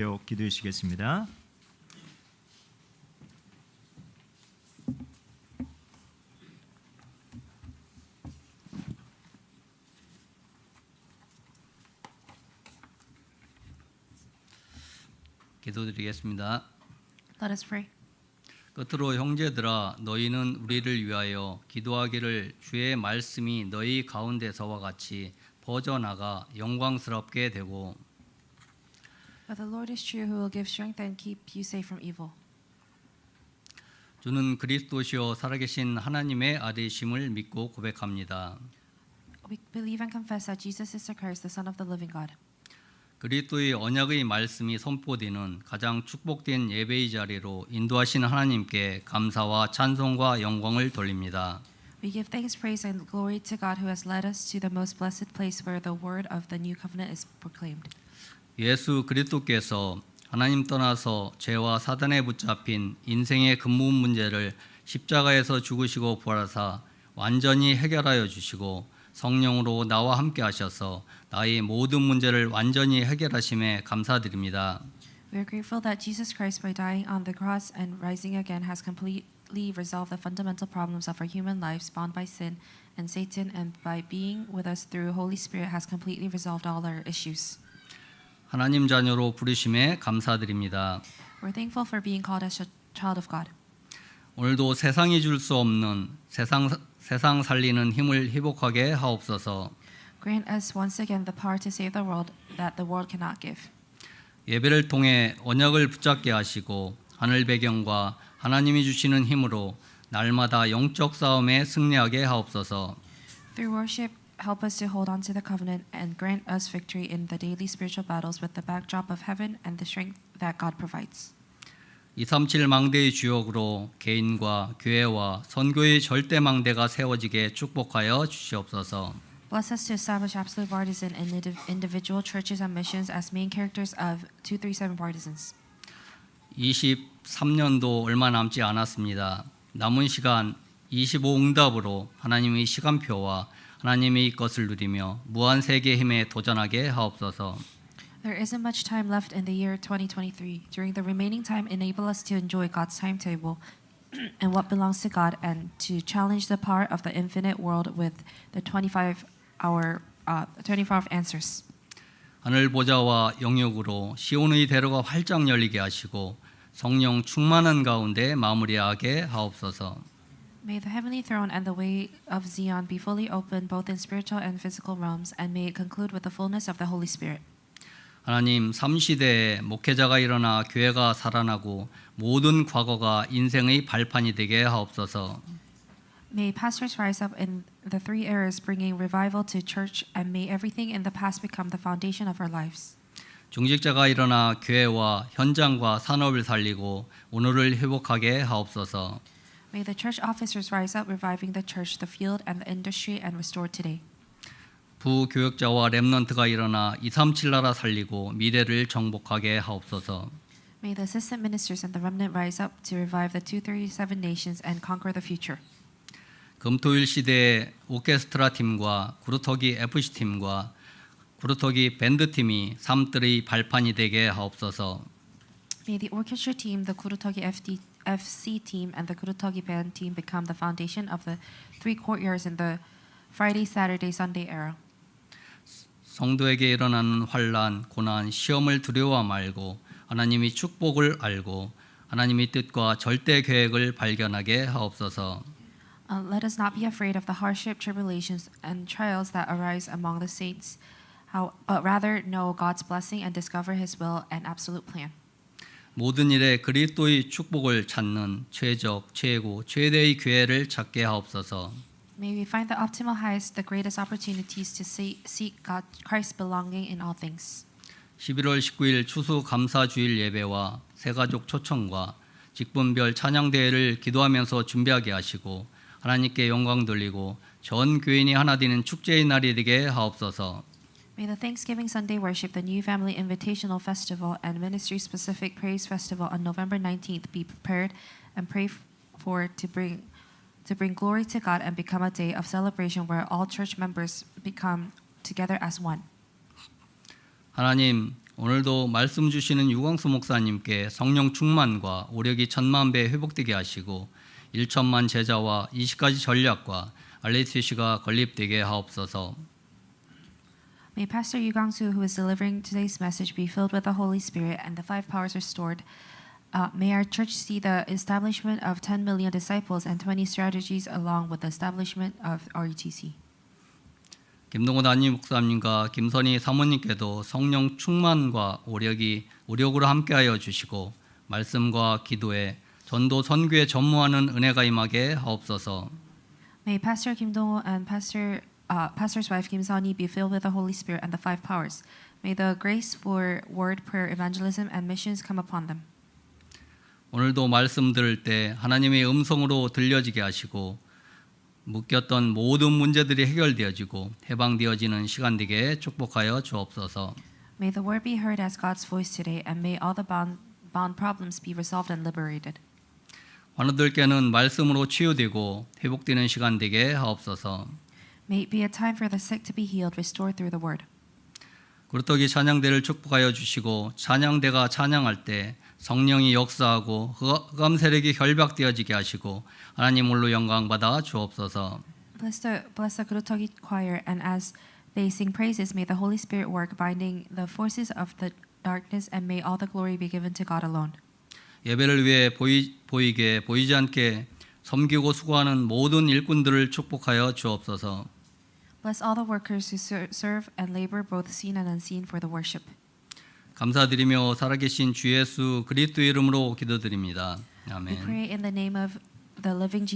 기도해 주시겠습니다. 기도드리겠습니다. Let us pray. 끝으로 형제들아 너희는 우리를 위하여 기도하기를 주의 말씀이 너희 가운데서와 같이 퍼져나가 영광스럽게 되고 But the Lord is true, who will give strength and keep you safe from evil. 주는 그리스도시요 살아계신 하나님의 아들이심을 믿고 고백합니다. We believe and confess that Jesus is the Christ, the Son of the living God. 그리스도의 언약의 말씀이 선포되는 가장 축복된 예배의 자리로 인도하신 하나님께 감사와 찬송과 영광을 돌립니다. We give thanks, praise, and glory to God who has led us to the most blessed place where the word of the new covenant is proclaimed. 예수 그리스도께서 하나님 떠나서 죄와 사단에 붙잡힌 인생의 근본 문제를 십자가에서 죽으시고 부활하사 완전히 해결하여 주시고 성령으로 나와 함께 하셔서 나의 모든 문제를 완전히 해결하심에 감사드립니다. We are grateful that Jesus Christ, by dying on the cross and rising again, has completely resolved the fundamental problems of our human lives bound by sin and Satan, and by being with us through Holy Spirit, has completely resolved all our issues. 하나님 자녀로 부르심에 감사드립니다. We're thankful for being called as a child of God. 오늘도 세상이 줄 수 없는 세상 세상 살리는 힘을 회복하게 하옵소서. Grant us once again the power to save the world that the world cannot give. 예배를 통해 언약을 붙잡게 하시고 하늘 배경과 하나님이 주시는 힘으로 날마다 영적 싸움에 승리하게 하옵소서. Through worship, help us to hold on to the covenant and grant us victory in the daily spiritual battles with the backdrop of heaven and the strength that God provides. 237 망대의 주역으로 개인과 교회와 선교의 절대 망대가 세워지게 축복하여 주시옵소서. Bless us to establish absolute partisan and indiv- individual churches and missions as main characters of 237 partisans. 23년도 얼마 남지 않았습니다. 남은 시간 25응답으로 하나님의 시간표와 하나님의 것을 누리며 무한 세계 힘에 도전하게 하옵소서. There isn't much time left in the year 2023. During the remaining time, enable us to enjoy God's timetable and what belongs to God and to challenge the power of the infinite world with the 25 hour uh, 24 answers. 하늘 보좌와 영역으로 시온의 대로가 활짝 열리게 하시고 성령 충만한 가운데 마무리하게 하옵소서. May the heavenly throne and the way of Zion be fully open both in spiritual and physical realms, and may it conclude with the fullness of the Holy Spirit. 하나님 3시대에 목회자가 일어나 교회가 살아나고 모든 과거가 인생의 발판이 되게 하옵소서. May pastors rise up in the three eras, bringing revival to church, and may everything in the past become the foundation of our lives. 중직자가 일어나 교회와 현장과 산업을 살리고 오늘을 회복하게 하옵소서. May the church officers rise up, reviving the church, the field, and the industry, and restore today. 부교역자와 렘넌트가 일어나 237 나라 살리고 미래를 정복하게 하옵소서. May the assistant ministers and the remnant rise up to revive the 237 nations and conquer the future. 금토일 시대의 오케스트라 팀과 구루터기 FC 팀과 구루터기 밴드 팀이 삶들의 발판이 되게 하옵소서. May the orchestra team, the Kurutogi FD, FC team, and the Kurutogi band team become the foundation of the three courtyards in the Friday, Saturday, Sunday era. 성도에게 일어나는 환란, 고난, 시험을 두려워 말고 하나님의 축복을 알고 하나님의 뜻과 절대 계획을 발견하게 하옵소서. Uh, let us not be afraid of the hardship, tribulations, and trials that arise among the saints, how, but rather know God's blessing and discover His will and absolute plan. 모든 일에 그리스도의 축복을 찾는 최적, 최고, 최대의 교회를 찾게 하옵소서. May we find the optimal highest, the greatest opportunities to see, seek God, Christ's belonging in all things. 11월 19일 추수 감사 주일 예배와 새가족 초청과 직분별 찬양 대회를 기도하면서 준비하게 하시고 하나님께 영광 돌리고 전 교인이 하나 되는 축제의 날이 되게 하옵소서. May the Thanksgiving Sunday worship, the New Family Invitational Festival, and Ministry Specific Praise Festival on November 19th be prepared and pray for to bring to bring glory to God and become a day of celebration where all church members become together as one. 하나님 오늘도 말씀 주시는 유광수 목사님께 성령 충만과 오력이 천만 배 회복되게 하시고 1천만 제자와 20가지 전략과 RCC가 건립되게 하옵소서. May Pastor Yu Gang-soo, who is delivering today's message, be filled with the Holy Spirit and the five powers restored. Uh, may our church see the establishment of 10 million disciples and 20 strategies along with the establishment of E RUTC. 김동호 담임 목사님과 김선희 사모님께도 성령 충만과 오력이 오력으로 함께하여 주시고 말씀과 기도에 전도 선교에 전무하는 은혜가 임하게 하옵소서. May Pastor Kim Dong and Pastor uh, Pastor's wife Kim Sani be filled with the Holy Spirit and the five powers. May the grace for word, prayer, evangelism, and missions come upon them. 오늘도 말씀 들을 때 하나님의 음성으로 들려지게 하시고 묶였던 모든 문제들이 해결되어지고 해방되어지는 시간 되게 축복하여 주옵소서. May the word be heard as God's voice today, and may all the bound, bound problems be resolved and liberated. 환우들께는 말씀으로 치유되고 회복되는 시간 되게 하옵소서. May it be a time for the sick to be healed, restored through the word. 그렇더기 찬양대를 축복하여 주시고 찬양대가 찬양할 때 성령이 역사하고 흑- 흑암 세력이 결박되어지게 하시고 하나님 홀로 영광 받아 주옵소서. Bless the bless the Kurutogi choir, and as they sing praises, may the Holy Spirit work, binding the forces of the darkness, and may all the glory be given to God alone. 예배를 위해 보이, 보이게 보이지 않게 섬기고 수고하는 모든 일꾼들을 축복하여 주옵소서. Bless all the workers who ser- serve and labor, both seen and unseen, for the worship. 감사드리며 살아계신 주 예수 그리스도 이름으로 기도드립니다. We 아멘. pray in the name of the living Jesus.